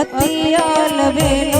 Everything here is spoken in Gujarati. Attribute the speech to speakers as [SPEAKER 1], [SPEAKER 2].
[SPEAKER 1] અતિ અલવેલો